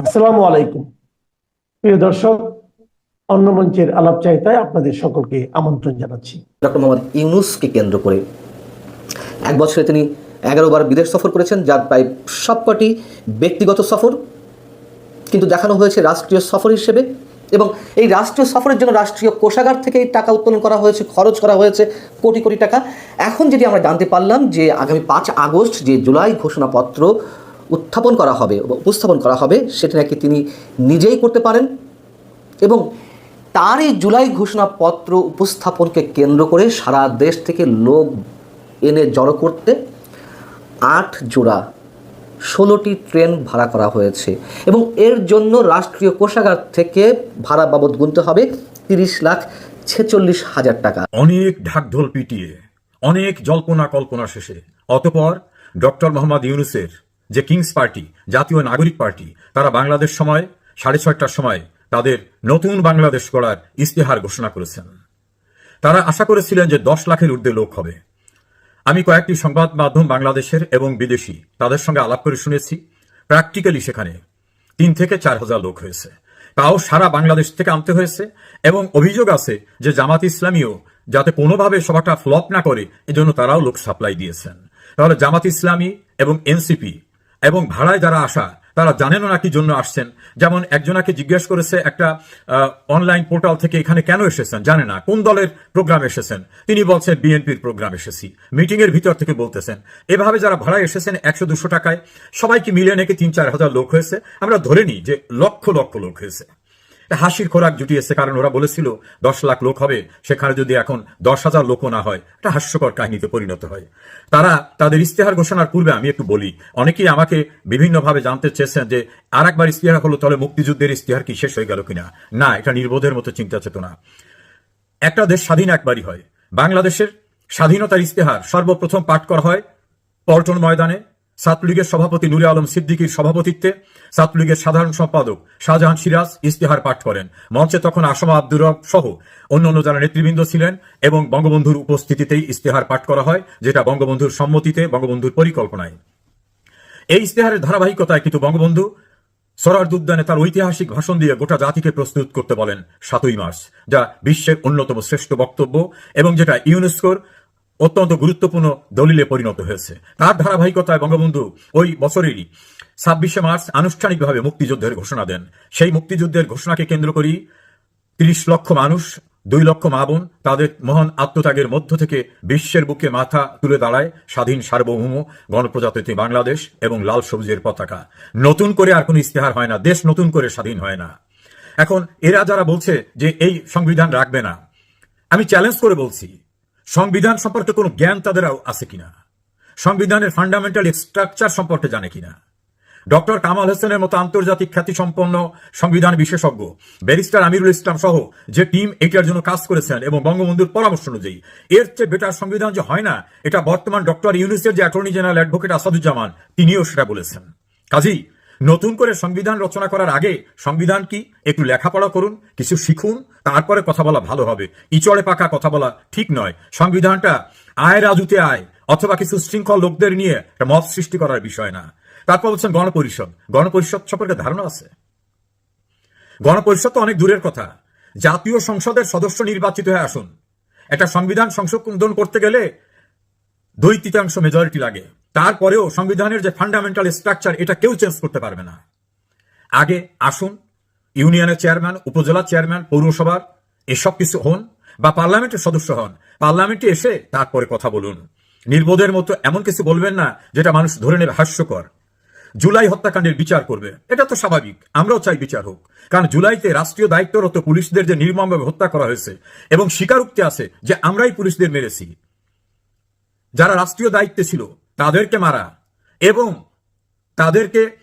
আসসালামু আলাইকুম। প্রিয় দর্শক, অন্য মঞ্চের আলাপ চাইতায় আপনাদের সকলকে আমন্ত্রণ জানাচ্ছি। ডক্টর মোহাম্মদ ইউনুসকে কেন্দ্র করে এক বছরে তিনি এগারো বার বিদেশ সফর করেছেন, যার প্রায় সবকটি ব্যক্তিগত সফর কিন্তু দেখানো হয়েছে রাষ্ট্রীয় সফর হিসেবে এবং এই রাষ্ট্রীয় সফরের জন্য রাষ্ট্রীয় কোষাগার থেকে টাকা উত্তোলন করা হয়েছে, খরচ করা হয়েছে কোটি কোটি টাকা। এখন যেটি আমরা জানতে পারলাম যে আগামী পাঁচ আগস্ট, যে জুলাই ঘোষণাপত্র উত্থাপন করা হবে উপস্থাপন করা হবে, সেটা নাকি তিনি নিজেই করতে পারেন? এবং তার এই জুলাই ঘোষণাপত্র উপস্থাপনকে কেন্দ্র করে সারা দেশ থেকে লোক এনে জড়ো করতে আট জোড়া ষোলোটি ট্রেন ভাড়া করা হয়েছে। এবং এর জন্য রাষ্ট্রীয় কোষাগার থেকে ভাড়া বাবদ গুনতে হবে তিরিশ লাখ ছেচল্লিশ হাজার টাকা। অনেক ঢাকঢোল পিটিয়ে, অনেক জল্পনা কল্পনা শেষে। অতপর ডক্টর মোহাম্মদ ইউনুসের যে কিংস পার্টি জাতীয় নাগরিক পার্টি, তারা বাংলাদেশ সময়, সাড়ে ছয়টার সময় তাদের নতুন বাংলাদেশ গড়ার ইস্তেহার ঘোষণা করেছেন। তারা আশা করেছিলেন যে দশ লাখের ঊর্ধ্বে লোক হবে। আমি কয়েকটি সংবাদ মাধ্যম বাংলাদেশের এবং বিদেশি, তাদের সঙ্গে আলাপ করে শুনেছি। প্র্যাকটিক্যালি সেখানে তিন থেকে চার হাজার লোক হয়েছে। তাও সারা বাংলাদেশ থেকে আনতে হয়েছে এবং অভিযোগ আছে যে জামাত ইসলামীও যাতে কোনোভাবে সভাটা ফ্লপ না করে, এজন্য তারাও লোক সাপ্লাই দিয়েছেন। তাহলে জামাত ইসলামী এবং এনসিপি এবং ভাড়ায় যারা আসা, তারা জানেন না কি জন্য আসছেন। যেমন একজনাকে জিজ্ঞেস করেছে, একটা অনলাইন পোর্টাল থেকে এখানে কেন এসেছেন? জানে না। কোন দলের প্রোগ্রাম এসেছেন? তিনি বলছেন, বিএনপির প্রোগ্রাম এসেছি। মিটিং এর ভিতর থেকে বলতেছেন, এভাবে যারা ভাড়া এসেছেন একশো দুশো টাকায় সবাইকে মিলে নাকি তিন চার হাজার লোক হয়েছে? আমরা ধরে নিই যে লক্ষ লক্ষ লোক হয়েছে। হাসির খোরাক জুটিয়েছে, কারণ ওরা বলেছিল দশ লাখ লোক হবে, সেখানে যদি এখন দশ হাজার লোকও না হয় এটা হাস্যকর কাহিনীতে পরিণত হয়। তারা তাদের ইস্তেহার ঘোষণার পূর্বে আমি একটু বলি, অনেকেই আমাকে বিভিন্নভাবে জানতে চেয়েছেন যে আর একবার ইস্তেহার হলো, তাহলে মুক্তিযুদ্ধের ইস্তেহার কি শেষ হয়ে গেল কিনা? না, এটা নির্বোধের মতো চিন্তা চেতনা। একটা দেশ স্বাধীন একবারই হয়। বাংলাদেশের স্বাধীনতার ইস্তেহার সর্বপ্রথম পাঠ করা হয় পল্টন ময়দানে। ছাত্রলীগের সভাপতি নুরে আলম সিদ্দিকীর সভাপতিত্বে ছাত্রলীগের সাধারণ সম্পাদক শাহজাহান সিরাজ ইস্তেহার পাঠ করেন। মঞ্চে তখন আসমা আব্দুর রব সহ অন্যান্য যারা নেতৃবৃন্দ ছিলেন এবং বঙ্গবন্ধুর উপস্থিতিতেই ইস্তেহার পাঠ করা হয়, যেটা বঙ্গবন্ধুর সম্মতিতে, বঙ্গবন্ধুর পরিকল্পনায়। এই ইস্তেহারের ধারাবাহিকতায় কিন্তু বঙ্গবন্ধু সরারদুদ্দানে তার ঐতিহাসিক ভাষণ দিয়ে গোটা জাতিকে প্রস্তুত করতে বলেন সাতই মার্চ, যা বিশ্বের অন্যতম শ্রেষ্ঠ বক্তব্য এবং যেটা ইউনেস্কোর অত্যন্ত গুরুত্বপূর্ণ দলিলে পরিণত হয়েছে। তার ধারাবাহিকতায় বঙ্গবন্ধু ওই বছরেরই ছাব্বিশে মার্চ আনুষ্ঠানিকভাবে মুক্তিযুদ্ধের ঘোষণা দেন। সেই মুক্তিযুদ্ধের ঘোষণাকে কেন্দ্র করি তিরিশ লক্ষ মানুষ, দুই লক্ষ মা বোন তাদের মহান আত্মত্যাগের মধ্য থেকে বিশ্বের বুকে মাথা তুলে দাঁড়ায় স্বাধীন সার্বভৌম গণপ্রজাতন্ত্রী বাংলাদেশ এবং লাল সবুজের পতাকা। নতুন করে আর কোনো ইস্তেহার হয় না, দেশ নতুন করে স্বাধীন হয় না। এখন এরা যারা বলছে যে এই সংবিধান রাখবে না, আমি চ্যালেঞ্জ করে বলছি সংবিধান সম্পর্কে কোনো জ্ঞান তাদের আছে কিনা? সংবিধানের ফান্ডামেন্টাল স্ট্রাকচার সম্পর্কে জানে কিনা? ডক্টর কামাল হোসেনের মতো আন্তর্জাতিক খ্যাতিসম্পন্ন সংবিধান বিশেষজ্ঞ, ব্যারিস্টার আমিরুল ইসলাম সহ যে টিম এটার জন্য কাজ করেছেন এবং বঙ্গবন্ধুর পরামর্শ অনুযায়ী, এর চেয়ে বেটার সংবিধান যে হয় না, এটা বর্তমান ডক্টর ইউনিসের যে অ্যাটর্নি জেনারেল অ্যাডভোকেট আসাদুজ্জামান, তিনিও সেটা বলেছেন। কাজেই নতুন করে সংবিধান রচনা করার আগে সংবিধান কি? একটু লেখাপড়া করুন, কিছু শিখুন, তারপরে কথা বলা ভালো হবে। ইচড়ে পাকা কথা বলা ঠিক নয়। সংবিধানটা আয় রাজুতে আয়, অথবা কিছু শৃঙ্খল লোকদের নিয়ে একটা মত সৃষ্টি করার বিষয় না। তারপর বলছেন গণপরিষদ। গণপরিষদ সম্পর্কে ধারণা আছে? গণপরিষদ তো অনেক দূরের কথা। জাতীয় সংসদের সদস্য নির্বাচিত হয়ে আসুন। একটা সংবিধান সংশোধন করতে গেলে দুই তৃতীয়াংশ মেজরিটি লাগে। তারপরেও সংবিধানের যে ফান্ডামেন্টাল স্ট্রাকচার এটা কেউ চেঞ্জ করতে পারবে না। আগে আসুন ইউনিয়নের চেয়ারম্যান উপজেলা চেয়ারম্যান পৌরসভার, এসব কিছু হন বা পার্লামেন্টের সদস্য হন। পার্লামেন্টে এসে তারপরে কথা বলুন। নির্বোধের মতো এমন কিছু বলবেন না যেটা মানুষ ধরে নেবে হাস্যকর। জুলাই হত্যাকাণ্ডের বিচার করবে। এটা তো স্বাভাবিক। আমরাও চাই বিচার হোক। কারণ জুলাইতে রাষ্ট্রীয় দায়িত্বরত পুলিশদের যে নির্মমভাবে হত্যা করা হয়েছে এবং স্বীকারোক্তি আছে যে আমরাই পুলিশদের মেরেছি। যারা রাষ্ট্রীয় দায়িত্বে ছিল, তাদেরকে মারা এবং তাদেরকে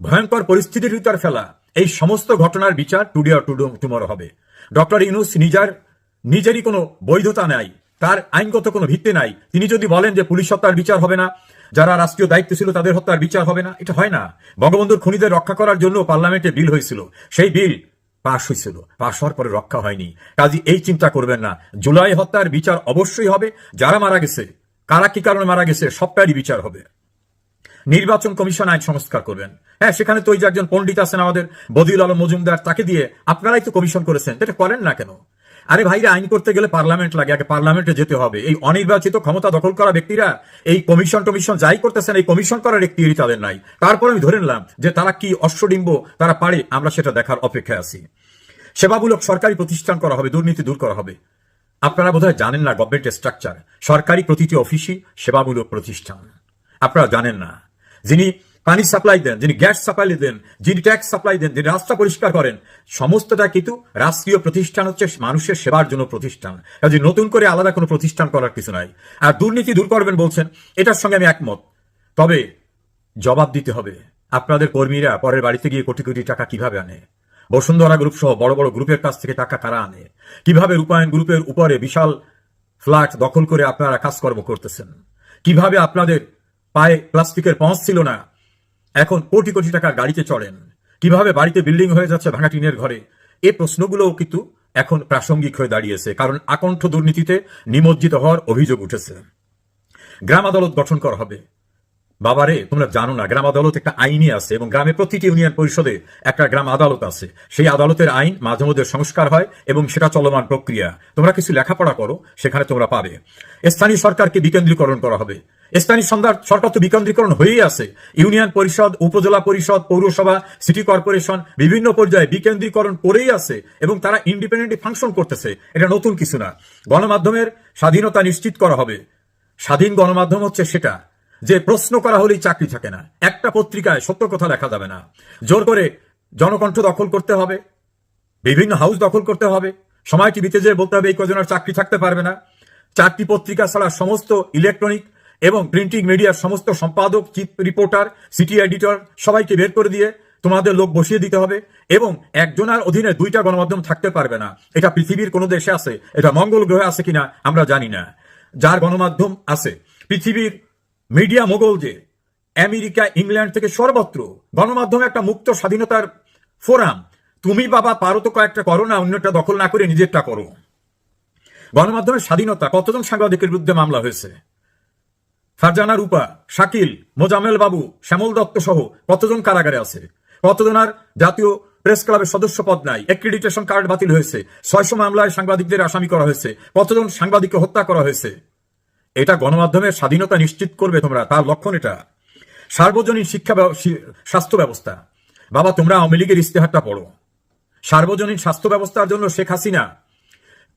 ভয়ঙ্কর পরিস্থিতির ভিতর ফেলা। এই সমস্ত ঘটনার বিচার টুডে টুডো টুমরো হবে। ডক্টর ইনুস নিজার, নিজেরই কোনো বৈধতা নাই, তার আইনগত কোনো ভিত্তি নাই। তিনি যদি বলেন যে পুলিশ হত্যার বিচার হবে না, যারা রাষ্ট্রীয় দায়িত্ব ছিল তাদের হত্যার বিচার হবে না, এটা হয় না। বঙ্গবন্ধুর খুনিদের রক্ষা করার জন্য পার্লামেন্টে বিল হয়েছিল। সেই বিল পাশ হয়েছিল, পাশ হওয়ার পরে রক্ষা হয়নি। কাজী এই চিন্তা করবেন না। জুলাই হত্যার বিচার অবশ্যই হবে। যারা মারা গেছে কারা কি কারণে মারা গেছে, সবটারই বিচার হবে। নির্বাচন কমিশন আইন সংস্কার করবেন। হ্যাঁ সেখানে তো ওই যে একজন পণ্ডিত আছেন আমাদের, বদিউল আলম মজুমদার, তাকে দিয়ে আপনারাই তো কমিশন করেছেন। এটা করেন না কেন? আরে ভাইরা, আইন করতে গেলে পার্লামেন্ট লাগে, আগে পার্লামেন্টে যেতে হবে। এই অনির্বাচিত ক্ষমতা দখল করা ব্যক্তিরা, এই কমিশন টমিশন যাই করতেছেন, এই কমিশন করার একটি তাদের নাই। তারপর আমি ধরে নিলাম যে তারা কি অশ্বডিম্ব, তারা পারে, আমরা সেটা দেখার অপেক্ষায় আছি। সেবামূলক সরকারি প্রতিষ্ঠান করা হবে, দুর্নীতি দূর করা হবে। আপনারা বোধহয় জানেন না গভর্নমেন্টের স্ট্রাকচার সরকারি প্রতিটি অফিসই সেবামূলক প্রতিষ্ঠান। আপনারা জানেন না। যিনি পানি সাপ্লাই দেন, যিনি গ্যাস সাপ্লাই দেন, যিনি ট্যাক্স সাপ্লাই দেন, যিনি রাস্তা পরিষ্কার করেন, সমস্তটা কিন্তু রাষ্ট্রীয় প্রতিষ্ঠান হচ্ছে মানুষের সেবার জন্য প্রতিষ্ঠান। কাজে নতুন করে আলাদা কোনো প্রতিষ্ঠান করার কিছু নাই। আর দুর্নীতি দূর করবেন বলছেন, এটার সঙ্গে আমি একমত। তবে জবাব দিতে হবে। আপনাদের কর্মীরা পরের বাড়িতে গিয়ে কোটি কোটি টাকা কীভাবে আনে? বসুন্ধরা গ্রুপ সহ বড় বড় গ্রুপের কাছ থেকে টাকা কারা আনে। কীভাবে রূপায়ণ গ্রুপের উপরে বিশাল ফ্ল্যাট দখল করে আপনারা কাজকর্ম করতেছেন? কীভাবে আপনাদের পায়ে প্লাস্টিকের পঁচ ছিল না? এখন কোটি কোটি টাকার গাড়িতে চড়েন। কীভাবে বাড়িতে বিল্ডিং হয়ে যাচ্ছে ভাঙা টিনের ঘরে? এ প্রশ্নগুলোও কিন্তু এখন প্রাসঙ্গিক হয়ে দাঁড়িয়েছে, কারণ আকণ্ঠ দুর্নীতিতে নিমজ্জিত হওয়ার অভিযোগ উঠেছে। গ্রাম আদালত গঠন করা হবে। বাবারে, তোমরা জানো না, গ্রাম আদালত একটা আইনই আছে এবং গ্রামে প্রতিটি ইউনিয়ন পরিষদে একটা গ্রাম আদালত আছে। সেই আদালতের আইন মাঝে মধ্যে সংস্কার হয় এবং সেটা চলমান প্রক্রিয়া। তোমরা কিছু লেখাপড়া করো, সেখানে তোমরা পাবে। স্থানীয় সরকারকে বিকেন্দ্রীকরণ করা হবে। স্থানীয় সন্ধ্যার সরকার তো বিকেন্দ্রীকরণ হয়েই আছে। ইউনিয়ন পরিষদ, উপজেলা পরিষদ, পৌরসভা, সিটি কর্পোরেশন, বিভিন্ন পর্যায়ে বিকেন্দ্রীকরণ করেই আছে এবং তারা ইন্ডিপেন্ডেন্টলি ফাংশন করতেছে। এটা নতুন কিছু না। গণমাধ্যমের স্বাধীনতা নিশ্চিত করা হবে। স্বাধীন গণমাধ্যম হচ্ছে সেটা। যে প্রশ্ন করা হলেই চাকরি থাকে না। একটা পত্রিকায় সত্য কথা লেখা যাবে না। জোর করে জনকণ্ঠ দখল করতে হবে। বিভিন্ন হাউস দখল করতে হবে। সময় টিভিতে যে বলতে হবে এই কজনের চাকরি থাকতে পারবে না। চারটি পত্রিকা ছাড়া সমস্ত ইলেকট্রনিক এবং প্রিন্টিং মিডিয়ার সমস্ত সম্পাদক, চিফ রিপোর্টার, সিটি এডিটর সবাইকে বের করে দিয়ে তোমাদের লোক বসিয়ে দিতে হবে এবং একজনের অধীনে দুইটা গণমাধ্যম থাকতে পারবে না। এটা পৃথিবীর কোনো দেশে আছে। এটা মঙ্গল গ্রহে আছে কিনা আমরা জানি না। যার গণমাধ্যম আছে, পৃথিবীর মিডিয়া মোগল যে আমেরিকা, ইংল্যান্ড থেকে সর্বত্র গণমাধ্যমে একটা মুক্ত স্বাধীনতার ফোরাম, তুমি বাবা, পারো তো কয়েকটা করো না, অন্যটা দখল না করে নিজেরটা করো। গণমাধ্যমের স্বাধীনতা, কতজন সাংবাদিকের বিরুদ্ধে মামলা হয়েছে? ফারজানা রূপা, শাকিল মোজামেল বাবু, শ্যামল দত্ত সহ কতজন কারাগারে আছে? কতজন আর জাতীয় প্রেস ক্লাবের সদস্য পদ নাই? অ্যাক্রিডিটেশন কার্ড বাতিল হয়েছে। ছয়শো মামলায় সাংবাদিকদের আসামি করা হয়েছে। কতজন সাংবাদিককে হত্যা করা হয়েছে? এটা গণমাধ্যমের স্বাধীনতা নিশ্চিত করবে তোমরা, তার লক্ষণ এটা। সার্বজনীন শিক্ষা স্বাস্থ্য ব্যবস্থা। বাবা, তোমরা আওয়ামী লীগের ইস্তেহারটা পড়ো। সার্বজনীন স্বাস্থ্য ব্যবস্থার জন্য শেখ হাসিনা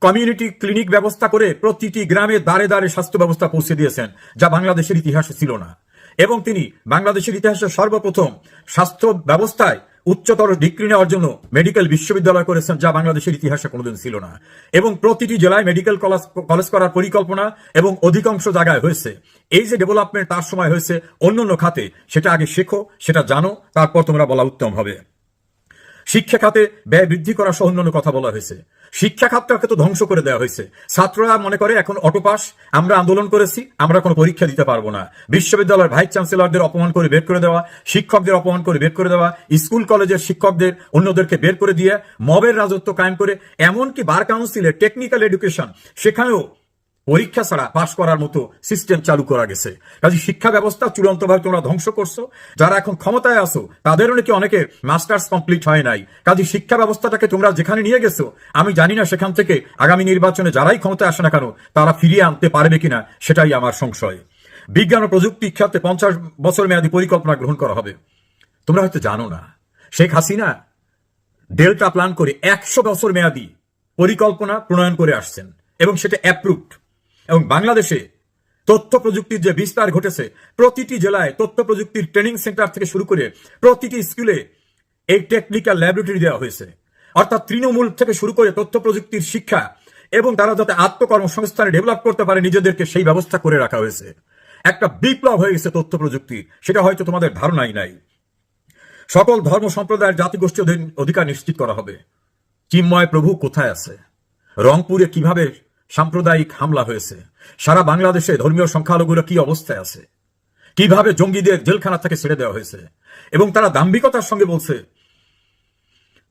কমিউনিটি ক্লিনিক ব্যবস্থা করে প্রতিটি গ্রামে দাঁড়ে দাঁড়ে স্বাস্থ্য ব্যবস্থা পৌঁছে দিয়েছেন, যা বাংলাদেশের ইতিহাসে ছিল না। এবং তিনি বাংলাদেশের ইতিহাসে সর্বপ্রথম স্বাস্থ্য ব্যবস্থায় উচ্চতর ডিগ্রি নেওয়ার জন্য মেডিকেল বিশ্ববিদ্যালয় করেছেন, যা বাংলাদেশের ইতিহাসে কোনোদিন ছিল না। এবং প্রতিটি জেলায় মেডিকেল কলেজ কলেজ করার পরিকল্পনা এবং অধিকাংশ জায়গায় হয়েছে। এই যে ডেভেলপমেন্ট তার সময় হয়েছে অন্য অন্য খাতে, সেটা আগে শেখো, সেটা জানো, তারপর তোমরা বলা উত্তম হবে। শিক্ষা খাতে ব্যয় বৃদ্ধি করা সহ অন্যান্য কথা বলা হয়েছে। শিক্ষা খাতটাকে তো ধ্বংস করে দেওয়া হয়েছে। ছাত্ররা মনে করে, এখন অটোপাস, আমরা আন্দোলন করেছি, আমরা কোনো পরীক্ষা দিতে পারব না। বিশ্ববিদ্যালয়ের ভাইস চ্যান্সেলরদের অপমান করে বের করে দেওয়া, শিক্ষকদের অপমান করে বের করে দেওয়া, স্কুল, কলেজের শিক্ষকদের, অন্যদেরকে বের করে দিয়ে মবের রাজত্ব কায়েম করে, এমনকি বার কাউন্সিলের টেকনিক্যাল এডুকেশন, সেখানেও পরীক্ষা ছাড়া পাশ করার মতো সিস্টেম চালু করা গেছে। কাজে শিক্ষা ব্যবস্থা চূড়ান্তভাবে তোমরা ধ্বংস করছ। যারা এখন ক্ষমতায় আসো তাদেরও নাকি অনেকে মাস্টার্স কমপ্লিট হয় নাই। কাজে শিক্ষা ব্যবস্থাটাকে তোমরা যেখানে নিয়ে গেছো, আমি জানি না সেখান থেকে আগামী নির্বাচনে যারাই ক্ষমতায় আসে না কেন, তারা ফিরিয়ে আনতে পারবে কিনা, সেটাই আমার সংশয়। বিজ্ঞান ও প্রযুক্তি খাতে পঞ্চাশ বছর মেয়াদী পরিকল্পনা গ্রহণ করা হবে। তোমরা হয়তো জানো না, শেখ হাসিনা ডেল্টা প্ল্যান করে একশো বছর মেয়াদী পরিকল্পনা প্রণয়ন করে আসছেন, এবং সেটা অ্যাপ্রুভড এবং বাংলাদেশে তথ্য প্রযুক্তির যে বিস্তার ঘটেছে, প্রতিটি জেলায় তথ্য প্রযুক্তির ট্রেনিং সেন্টার থেকে শুরু করে প্রতিটি স্কুলে এই টেকনিক্যাল ল্যাবরেটরি দেওয়া হয়েছে। অর্থাৎ তৃণমূল থেকে শুরু করে তথ্য প্রযুক্তির শিক্ষা এবং তারা যাতে আত্মকর্মসংস্থানে ডেভেলপ করতে পারে, নিজেদেরকে সেই ব্যবস্থা করে রাখা হয়েছে। একটা বিপ্লব হয়ে গেছে তথ্য প্রযুক্তি সেটা হয়তো তোমাদের ধারণাই নাই। সকল ধর্ম সম্প্রদায়ের জাতিগোষ্ঠী অধিকার নিশ্চিত করা হবে। চিন্ময় প্রভু কোথায় আছে? রংপুরে কীভাবে সাম্প্রদায়িক হামলা হয়েছে। সারা বাংলাদেশে ধর্মীয় সংখ্যালঘুরা কি অবস্থায় আছে? কীভাবে জঙ্গিদের জেলখানা থেকে ছেড়ে দেওয়া হয়েছে? এবং তারা দাম্ভিকতার সঙ্গে বলছে,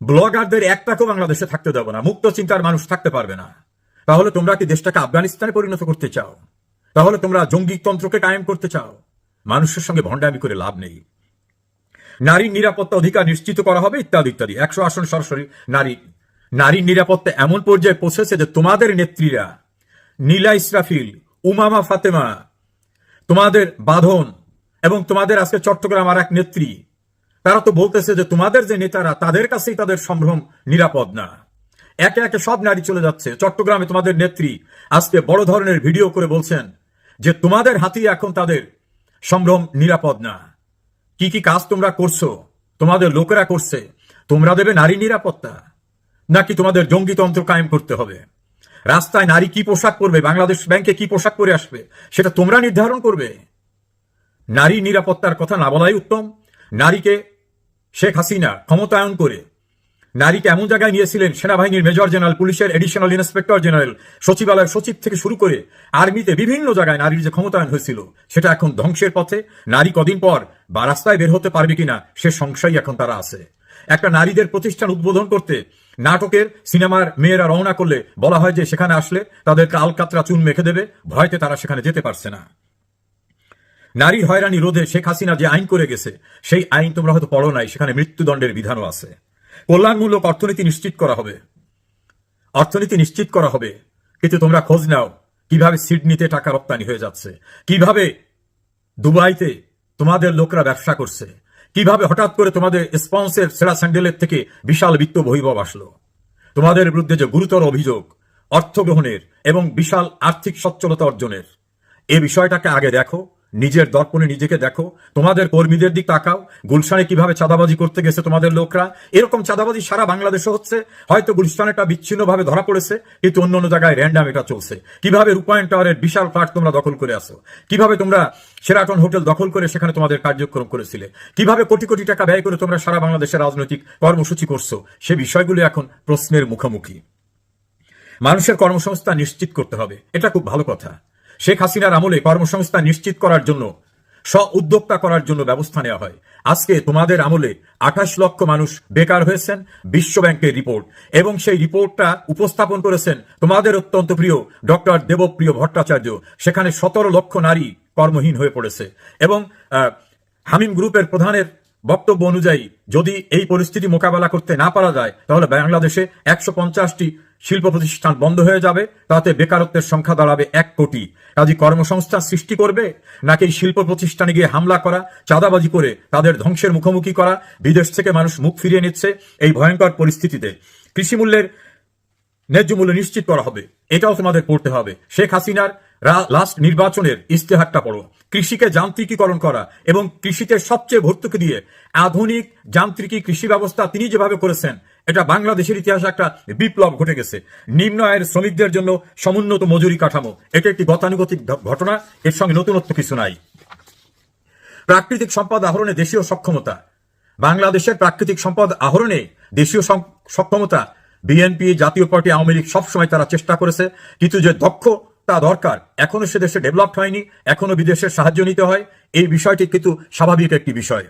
ব্লগারদের একটাকেও বাংলাদেশে থাকতে দেবো না, মুক্ত চিন্তার মানুষ থাকতে পারবে না। তাহলে তোমরা কি দেশটাকে আফগানিস্তানে পরিণত করতে চাও? তাহলে তোমরা জঙ্গিতন্ত্রকে কায়েম করতে চাও? মানুষের সঙ্গে ভণ্ডামি করে লাভ নেই। নারীর নিরাপত্তা অধিকার নিশ্চিত করা হবে ইত্যাদি ইত্যাদি। একশো আসন সরাসরি নারী নারীর নিরাপত্তা এমন পর্যায়ে পৌঁছেছে যে তোমাদের নেত্রীরা, নীলা ইসরাফিল, উমামা ফাতেমা, তোমাদের বাঁধন এবং তোমাদের আজকে চট্টগ্রাম আর এক নেত্রী, তারা তো বলতেছে যে তোমাদের যে নেতারা, তাদের কাছেই তাদের সম্ভ্রম নিরাপদ না। একে একে সব নারী চলে যাচ্ছে। চট্টগ্রামে তোমাদের নেত্রী আজকে বড় ধরনের ভিডিও করে বলছেন যে তোমাদের হাতেই এখন তাদের সম্ভ্রম নিরাপদ না। কি কি কাজ তোমরা করছ? তোমাদের লোকেরা করছে। তোমরা দেবে নারী নিরাপত্তা। নাকি তোমাদের জঙ্গিতন্ত্র কায়েম করতে হবে? রাস্তায় নারী কি পোশাক পরবে? বাংলাদেশ ব্যাংকে কি পোশাক পরে আসবে? সেটা তোমরা নির্ধারণ করবে। নারী নিরাপত্তার কথা না বলাই উত্তম। নারীকে শেখ হাসিনা ক্ষমতায়ন করে নারীকে এমন জায়গায় নিয়েছিলেন, সেনাবাহিনীর মেজর জেনারেল, পুলিশের এডিশনাল ইন্সপেক্টর জেনারেল সচিবালয়ের সচিব থেকে শুরু করে আর্মিতে বিভিন্ন জায়গায় নারীর যে ক্ষমতায়ন হয়েছিল, সেটা এখন ধ্বংসের পথে। নারী কদিন পর বা রাস্তায় বের হতে পারবে কিনা, সে সংশয় এখন তারা আছে। একটা নারীদের প্রতিষ্ঠান উদ্বোধন করতে নাটকের সিনেমার মেয়েরা রওনা করলে বলা হয় যে সেখানে আসলে তাদেরকে আলকাতরা চুন মেখে দেবে, ভয়তে তারা সেখানে যেতে পারছে না। নারী হয়রানি রোধে শেখ হাসিনা যে আইন করে গেছে, সেই আইন তোমরা হয়তো পড়ো নাই, সেখানে মৃত্যুদণ্ডের বিধানও আছে। কল্যাণমূলক অর্থনীতি নিশ্চিত করা হবে। অর্থনীতি নিশ্চিত করা হবে। কিন্তু তোমরা খোঁজ নাও, কীভাবে সিডনিতে টাকা রপ্তানি হয়ে যাচ্ছে, কীভাবে দুবাইতে তোমাদের লোকরা ব্যবসা করছে। কীভাবে হঠাৎ করে তোমাদের স্পন্সের সেরা স্যান্ডেলের থেকে বিশাল বিত্ত বহিভাব আসলো? তোমাদের বিরুদ্ধে যে গুরুতর অভিযোগ অর্থ গ্রহণের এবং বিশাল আর্থিক সচ্ছলতা অর্জনের, এ বিষয়টাকে আগে দেখো। নিজের দর্পণে নিজেকে দেখো। তোমাদের কর্মীদের দিক তাকাও। গুলশানে কীভাবে চাঁদাবাজি করতে গেছে তোমাদের লোকরা? এরকম চাঁদাবাজি সারা বাংলাদেশে হচ্ছে। হয়তো গুলশানেটা বিচ্ছিন্নভাবে ধরা পড়েছে, কিন্তু অন্য অন্য জায়গায় র্যান্ডাম এটা চলছে। কীভাবে রূপায়ণ টাওয়ারের বিশাল ফ্ল্যাট তোমরা দখল করে আসো কীভাবে তোমরা সেরাটন হোটেল দখল করে সেখানে তোমাদের কার্যক্রম করেছিলে? কীভাবে কোটি কোটি টাকা ব্যয় করে তোমরা সারা বাংলাদেশের রাজনৈতিক কর্মসূচি করছ? সে বিষয়গুলো এখন প্রশ্নের মুখোমুখি। মানুষের কর্মসংস্থান নিশ্চিত করতে হবে। এটা খুব ভালো কথা। শেখ হাসিনার আমলে কর্মসংস্থান নিশ্চিত করার জন্য স্ব উদ্যোক্তা করার জন্য ব্যবস্থা নেওয়া হয়। আজকে তোমাদের আমলে আঠাশ লক্ষ মানুষ বেকার হয়েছেন বিশ্ব ব্যাংকের রিপোর্ট। এবং সেই রিপোর্টটা উপস্থাপন করেছেন তোমাদের অত্যন্ত প্রিয় ডক্টর দেবপ্রিয় ভট্টাচার্য। সেখানে সতেরো লক্ষ নারী কর্মহীন হয়ে পড়েছে। এবং হামিম গ্রুপের প্রধানের বক্তব্য অনুযায়ী, যদি এই পরিস্থিতি মোকাবেলা করতে না পারা যায়, তাহলে বাংলাদেশে একশো পঞ্চাশটি শিল্প প্রতিষ্ঠান বন্ধ হয়ে যাবে, তাতে বেকারত্বের সংখ্যা দাঁড়াবে এক কোটি। কাজী কর্মসংস্থান সৃষ্টি করবে, নাকি শিল্প প্রতিষ্ঠানে গিয়ে হামলা করা, চাঁদাবাজি করে তাদের ধ্বংসের মুখোমুখি করা, বিদেশ থেকে মানুষ মুখ ফিরিয়ে নিচ্ছে এই ভয়ঙ্কর পরিস্থিতিতে? কৃষিমূল্যের ন্যায্য মূল্য নিশ্চিত করা হবে, এটাও তোমাদের পড়তে হবে। শেখ হাসিনার লাস্ট নির্বাচনের ইস্তেহারটা পড়ো। কৃষিকে যান্ত্রিকীকরণ করা এবং কৃষিতে সবচেয়ে ভর্তুকি দিয়ে আধুনিক যান্ত্রিকী কৃষি ব্যবস্থা তিনি যেভাবে করেছেন, এটা বাংলাদেশের ইতিহাসে একটা বিপ্লব ঘটে গেছে। নিম্ন আয়ের শ্রমিকদের জন্য সমুন্নত মজুরি কাঠামো, এটা একটি গতানুগতিক ঘটনা, এর সঙ্গে নতুনত্ব কিছু নাই। প্রাকৃতিক সম্পদ আহরণে দেশীয় সক্ষমতা, বাংলাদেশের প্রাকৃতিক সম্পদ আহরণে দেশীয় সক্ষমতা, বিএনপি জাতীয় পার্টি আওয়ামী লীগ সবসময় তারা চেষ্টা করেছে, কিন্তু যে দক্ষতা দরকার। এখনও সে দেশে ডেভেলপড হয়নি, এখনও বিদেশের সাহায্য নিতে হয়। এই বিষয়টি কিন্তু স্বাভাবিক একটি বিষয়।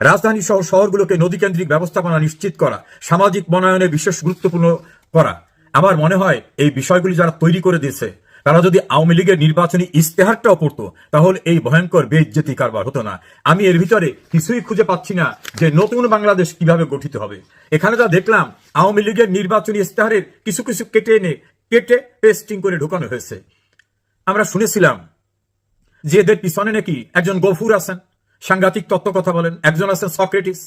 রাজধানী সহ শহরগুলোকে নদীকেন্দ্রিক ব্যবস্থাপনা নিশ্চিত করা, সামাজিক বনায়নে বিশেষ গুরুত্বপূর্ণ করা। আমার মনে হয় এই বিষয়গুলি যারা তৈরি করে দিয়েছে, তারা যদি আওয়ামী লীগের নির্বাচনী ইস্তেহারটাও পড়তো, তাহলে এই ভয়ঙ্কর বেজ্জতি কারবার হতো না। আমি এর ভিতরে কিছুই খুঁজে পাচ্ছি না যে নতুন বাংলাদেশ কীভাবে গঠিত হবে। এখানে যা দেখলাম, আওয়ামী লীগের নির্বাচনী ইস্তেহারের কিছু কিছু কেটে এনে কেটে পেস্টিং করে ঢুকানো হয়েছে। আমরা শুনেছিলাম যে এদের পিছনে নাকি একজন গফুর আছেন, সাংঘাতিক তত্ত্ব কথা বলেন, একজন আছেন সক্রেটিস।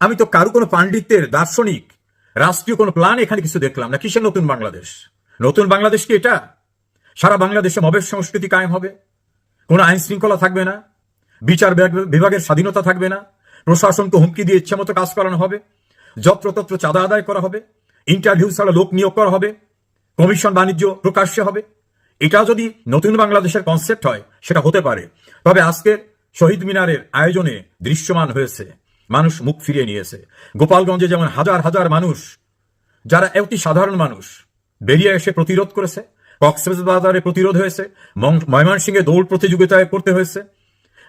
আমি তো কারও কোনো পাণ্ডিত্যের দার্শনিক, রাষ্ট্রীয় কোনো প্ল্যান এখানে কিছু দেখলাম না। কিসের নতুন বাংলাদেশ? নতুন বাংলাদেশ কি এটা? সারা বাংলাদেশে মবের সংস্কৃতি কায়েম হবে? কোনো আইন শৃঙ্খলা থাকবে না? বিচার বিভাগের স্বাধীনতা থাকবে না? প্রশাসনকে হুমকি দিয়ে ইচ্ছে মতো কাজ করানো হবে? যত্রতত্র চাঁদা আদায় করা হবে? ইন্টারভিউ ছাড়া লোক নিয়োগ করা হবে? কমিশন বাণিজ্য প্রকাশ্যে হবে। এটা যদি নতুন বাংলাদেশের কনসেপ্ট হয়, সেটা হতে পারে। তবে আজকের শহীদ মিনারের আয়োজনে দৃশ্যমান হয়েছে, মানুষ মুখ ফিরিয়ে নিয়েছে। গোপালগঞ্জে যেমন হাজার হাজার মানুষ, যারা অতি সাধারণ মানুষ, বেরিয়ে এসে প্রতিরোধ করেছে, কক্সবাজারে প্রতিরোধ হয়েছে ময়মনসিংহে দৌড় প্রতিযোগিতায় পড়তে হয়েছে,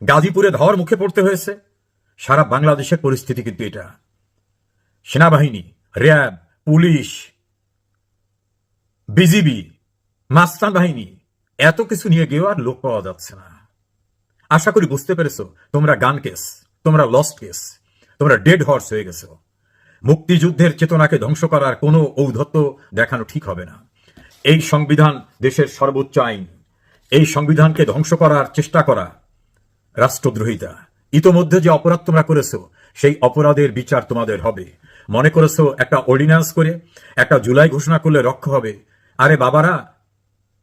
গাজীপুরে ধর মুখে পড়তে হয়েছে, সারা বাংলাদেশের পরিস্থিতি কিন্তু এটা। সেনাবাহিনী, র্যাব, পুলিশ বিজিবি মাস্তান বাহিনী, এত কিছু নিয়ে গিয়েও আর লোক পাওয়া যাচ্ছে না। আশা করি বুঝতে পেরেছ, তোমরা গান কেস, তোমরা লস্ট কেস তোমরা ডেড হর্স হয়ে গেছো। মুক্তিযুদ্ধের চেতনাকে ধ্বংস করার কোনো ঔদ্ধত্য দেখানো ঠিক হবে না। এই সংবিধান দেশের সর্বোচ্চ আইন, এই সংবিধানকে ধ্বংস করার চেষ্টা করা রাষ্ট্রদ্রোহিতা। ইতোমধ্যে যে অপরাধ তোমরা করেছ, সেই অপরাধের বিচার তোমাদের হবে। মনে করেছ, একটা অর্ডিন্যান্স করে, একটা জুলাই ঘোষণা করলে রক্ষা হবে আরে বাবারা,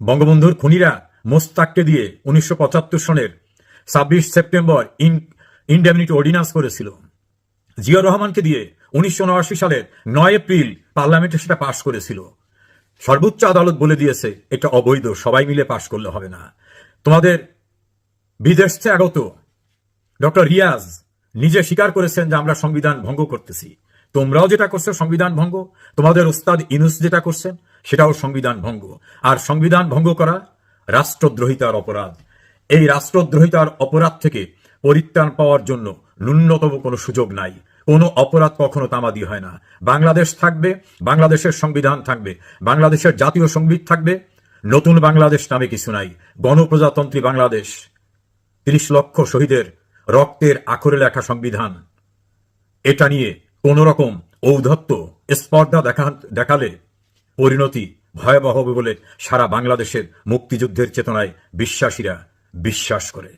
বঙ্গবন্ধুর খুনিরা মোস্তাককে দিয়ে উনিশশো পঁচাত্তর সনের ছাব্বিশ সেপ্টেম্বর ইন, ইনডেমনিটি অর্ডিন্যান্স করেছিল। জিয়া রহমানকে দিয়ে উনিশশো সালের নয় এপ্রিল পার্লামেন্টে সেটা পাশ করেছিল। সর্বোচ্চ আদালত বলে দিয়েছে, এটা অবৈধ, সবাই মিলে পাশ করলে হবে না। তোমাদের বিদেশ থেকে আগত ডক্টর রিয়াজ নিজে স্বীকার করেছেন যে আমরা সংবিধান ভঙ্গ করতেছি। তোমরাও যেটা করছ সংবিধান ভঙ্গ, তোমাদের ওস্তাদ ইনুস যেটা করছেন সেটাও সংবিধান ভঙ্গ। আর সংবিধান ভঙ্গ করা রাষ্ট্রদ্রোহিতার অপরাধ। এই রাষ্ট্রদ্রোহিতার অপরাধ থেকে পরিত্রাণ পাওয়ার জন্য ন্যূনতম কোনো সুযোগ নাই। কোনো অপরাধ কখনো তামাদি হয় না। বাংলাদেশ থাকবে, বাংলাদেশের সংবিধান থাকবে, বাংলাদেশের জাতীয় সংগীত থাকবে। নতুন বাংলাদেশ নামে কিছু নাই। গণপ্রজাতন্ত্রী বাংলাদেশ, তিরিশ লক্ষ শহীদের রক্তের আখরে লেখা সংবিধান। এটা নিয়ে কোন রকম ঔদ্ধত্য, স্পর্ধা দেখা দেখালে পরিণতি ভয়াবহ হবে বলে সারা বাংলাদেশের মুক্তিযুদ্ধের চেতনায় বিশ্বাসীরা বিশ্বাস করে।